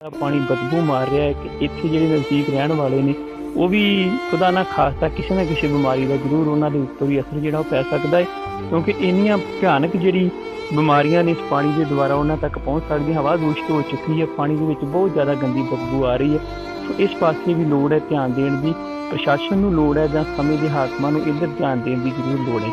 ਪਾਣੀ ਬਦਬੂ ਮਾਰ ਰਿਹਾ ਹੈ ਕਿ ਇੱਥੇ ਜਿਹੜੇ ਨਜ਼ਦੀਕ ਰਹਿਣ ਵਾਲੇ ਨੇ, ਉਹ ਵੀ ਖੁਦਾ ਨਾ ਖਾਸਤਾ ਕਿਸੇ ਨਾ ਕਿਸੇ ਬਿਮਾਰੀ ਦਾ ਜ਼ਰੂਰ ਉਹਨਾਂ ਦੇ ਉੱਪਰ ਵੀ ਅਸਰ ਜਿਹੜਾ ਉਹ ਪੈ ਸਕਦਾ ਹੈ, ਕਿਉਂਕਿ ਇੰਨੀਆਂ ਭਿਆਨਕ ਜਿਹੜੀ ਬਿਮਾਰੀਆਂ ਨੇ ਇਸ ਪਾਣੀ ਦੇ ਦੁਆਰਾ ਉਹਨਾਂ ਤੱਕ ਪਹੁੰਚ ਸਕਦੀਆਂ, ਹਵਾ ਦੂਸ਼ਿਤ ਹੋ ਚੁੱਕੀ ਹੈ, ਪਾਣੀ ਦੇ ਵਿੱਚ ਬਹੁਤ ਜ਼ਿਆਦਾ ਗੰਦੀ ਬਦਬੂ ਆ ਰਹੀ ਹੈ। ਸੋ ਇਸ ਪਾਸੇ ਵੀ ਲੋੜ ਹੈ ਧਿਆਨ ਦੇਣ ਦੀ, ਪ੍ਰਸ਼ਾਸਨ ਨੂੰ ਲੋੜ ਹੈ ਜਾਂ ਸਮੇਂ ਦੇ ਹਾਕਮਾਂ ਨੂੰ ਇੱਧਰ ਧਿਆਨ ਦੇਣ ਦੀ ਜ਼ਰੂਰ ਲੋੜ ਹੈ।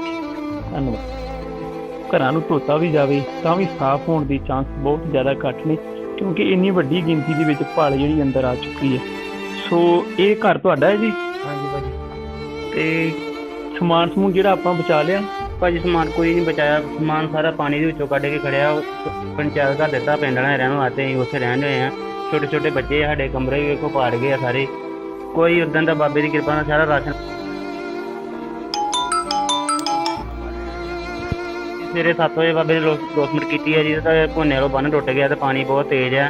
ਧੰਨਵਾਦ। ਘਰਾਂ ਨੂੰ ਧੋਤਾ ਵੀ ਜਾਵੇ, ਤਾਂ ਵੀ ਸਾਫ਼ ਹੋਣ ਦੇ ਚਾਂਸ ਬਹੁਤ ਜ਼ਿਆਦਾ ਘੱਟ ਨੇ। ਕਿਉਂਕਿ ਇੰਨੀ ਵੱਡੀ ਗਿਣਤੀ ਦੇ ਵਿੱਚ ਭਾਲ ਜਿਹੜੀ ਅੰਦਰ ਆ ਚੁੱਕੀ ਹੈ। ਸੋ ਇਹ ਘਰ ਤੁਹਾਡਾ ਹੈ ਜੀ? ਹਾਂਜੀ ਭਾਜੀ। ਤੇ ਸਮਾਨ ਸਮੂਹ ਜਿਹੜਾ ਆਪਾਂ ਬਚਾ ਲਿਆ? ਭਾਜੀ ਸਮਾਨ ਕੋਈ ਨਹੀਂ ਬਚਾਇਆ। ਸਮਾਨ ਸਾਰਾ ਪਾਣੀ ਦੇ ਵਿੱਚੋਂ ਕੱਢ ਕੇ ਖੜਿਆ। ਉਹ ਪੰਚਾਇਤ ਘਰ ਦਿੱਤਾ ਪਿੰਡ ਵਾਲਿਆਂ ਰਹਿਣ ਵਾਸਤੇ ਅਸੀਂ ਉੱਥੇ ਰਹਿਣ ਹੋਏ ਆ ਛੋਟੇ ਛੋਟੇ ਬੱਚੇ ਸਾਡੇ ਕਮਰੇ ਵੀ ਵੇਖੋ ਪਾੜ ਗਏ ਆ ਸਾਰੇ। ਕੋਈ ਉਦੋਂ ਦਾ ਬਾਬੇ ਦੀ ਕਿਰਪਾ ਨਾਲ ਸਾਰਾ ਰਾਸ਼ਨ ਸਵੇਰੇ 7 ਵਜੇ ਬਾਬੇ ਨੇ ਲੋਸਮੈਂਟ ਕੀਤੀ ਹੈ ਜੀ ਤਾਂ ਭੋਨੇ ਵਾਲੋਂ ਬੰਨ ਟੁੱਟ ਗਿਆ ਤੇ ਪਾਣੀ ਬਹੁਤ ਤੇਜ਼ ਆ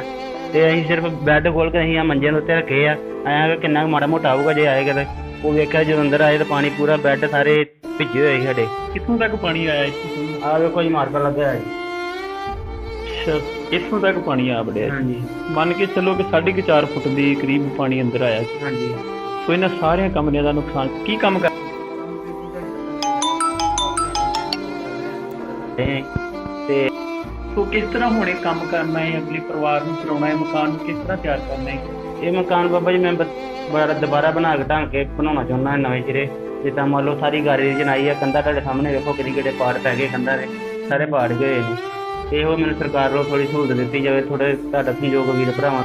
ਤੇ ਅਸੀਂ ਸਿਰਫ ਬੈੱਡ ਖੋਲ ਕੇ ਅਸੀਂ ਆ ਮੰਜੇ ਦੇ ਉੱਤੇ ਰੱਖੇ ਆ। ਐਂ ਕਿ ਕਿੰਨਾ ਮਾੜਾ ਮੋਟਾ ਆਊਗਾ ਜੇ ਆਏਗਾ ਤੇ ਉਹ ਵੇਖਿਆ ਜਦੋਂ ਅੰਦਰ ਆਏ ਤਾਂ ਪਾਣੀ ਪੂਰਾ ਬੈੱਡ ਸਾਰੇ ਭਿੱਜੇ ਹੋਏ ਸੀ ਸਾਡੇ। ਕਿੱਥੋਂ ਤੱਕ ਪਾਣੀ ਆਇਆ ਇੱਥੇ? ਆ ਵੇਖੋ ਜੀ ਮਾਰਕਾ ਲੱਗਿਆ ਹੈ ਅੱਛਾ, ਇੱਥੋਂ ਤੱਕ ਪਾਣੀ ਆ ਵੜਿਆ ਜੀ। ਹਾਂਜੀ। ਮੰਨ ਕੇ ਚੱਲੋ ਕਿ 4.5 ਫੁੱਟ ਦੇ ਕਰੀਬ ਪਾਣੀ ਅੰਦਰ ਆਇਆ। ਹਾਂਜੀ। ਸੋ ਇਹਨਾਂ ਸਾਰਿਆਂ ਕਮਰਿਆਂ ਦਾ ਨੁਕਸਾਨ ਕੀ ਕੰਮ ਕਰ ਤੇ ਤੇ ਸੋ ਕਿਸ ਤਰ੍ਹਾਂ ਹੁਣੇ ਕੰਮ ਕਰਨਾ ਹੈ? ਆਪਣੇ ਪਰਿਵਾਰ ਨੂੰ ਚਲਾਉਣਾ ਹੈ? ਮਕਾਨ ਨੂੰ ਕਿਸ ਤਰ੍ਹਾਂ ਤਿਆਰ ਕਰਨਾ ਹੈ? ਇਹ ਮਕਾਨ ਬਾਬਾ ਜੀ ਮੈਂ ਦੁਬਾਰਾ ਦੁਬਾਰਾ ਬਣਾ ਕੇ ਢੰਗ ਕੇ ਬਣਾਉਣਾ ਚਾਹੁੰਦਾ ਹਾਂ ਨਵੇਂ ਸਿਰੇ। ਜਿੱਦਾਂ ਮੰਨ ਲਓ ਸਾਰੀ ਗਾਰੀ ਜਨਾਈ ਆ, ਕੰਧਾਂ ਤੁਹਾਡੇ ਸਾਹਮਣੇ ਵੇਖੋ ਕਿਹੜੇ ਕਿਹੜੇ ਪਾੜ ਪੈ ਗਏ ਕੰਧਾਂ ਦੇ। ਸਾਰੇ ਪਾੜ ਗਏ ਇਹੋ ਮੈਨੂੰ ਸਰਕਾਰ ਵੱਲੋਂ ਥੋੜੀ ਸਹੂਲਤ ਦਿੱਤੀ ਜਾਵੇ ਥੋੜੇ ਤੁਹਾਡਾ ਸਹਿਯੋਗ ਵੀਰ ਭਰਾਵਾਂ